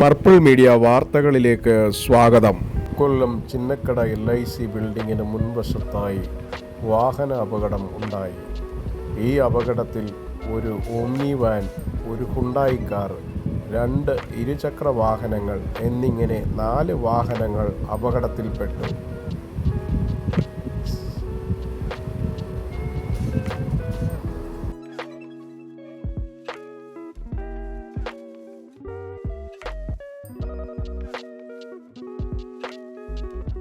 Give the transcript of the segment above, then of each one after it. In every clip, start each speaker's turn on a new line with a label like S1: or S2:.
S1: Purple media വാർത്തകളിലേക്ക് സ്വാഗതം. Kollam Chinnakada L I C ബിൽഡിങ്ങിന് മുൻവശത്തായി വാഹന അപകടം ഉണ്ടായി. ഈ അപകടത്തിൽ ഒരു ഓമ്നി വാൻ ഒരു ഹുണ്ടായി കാർ രണ്ട് ഇരുചക്ര വാഹനങ്ങൾ എന്നിങ്ങനെ നാല് വാഹനങ്ങൾ അപകടത്തിൽപ്പെട്ടു.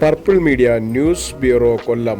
S1: Purple media news bureau Kollam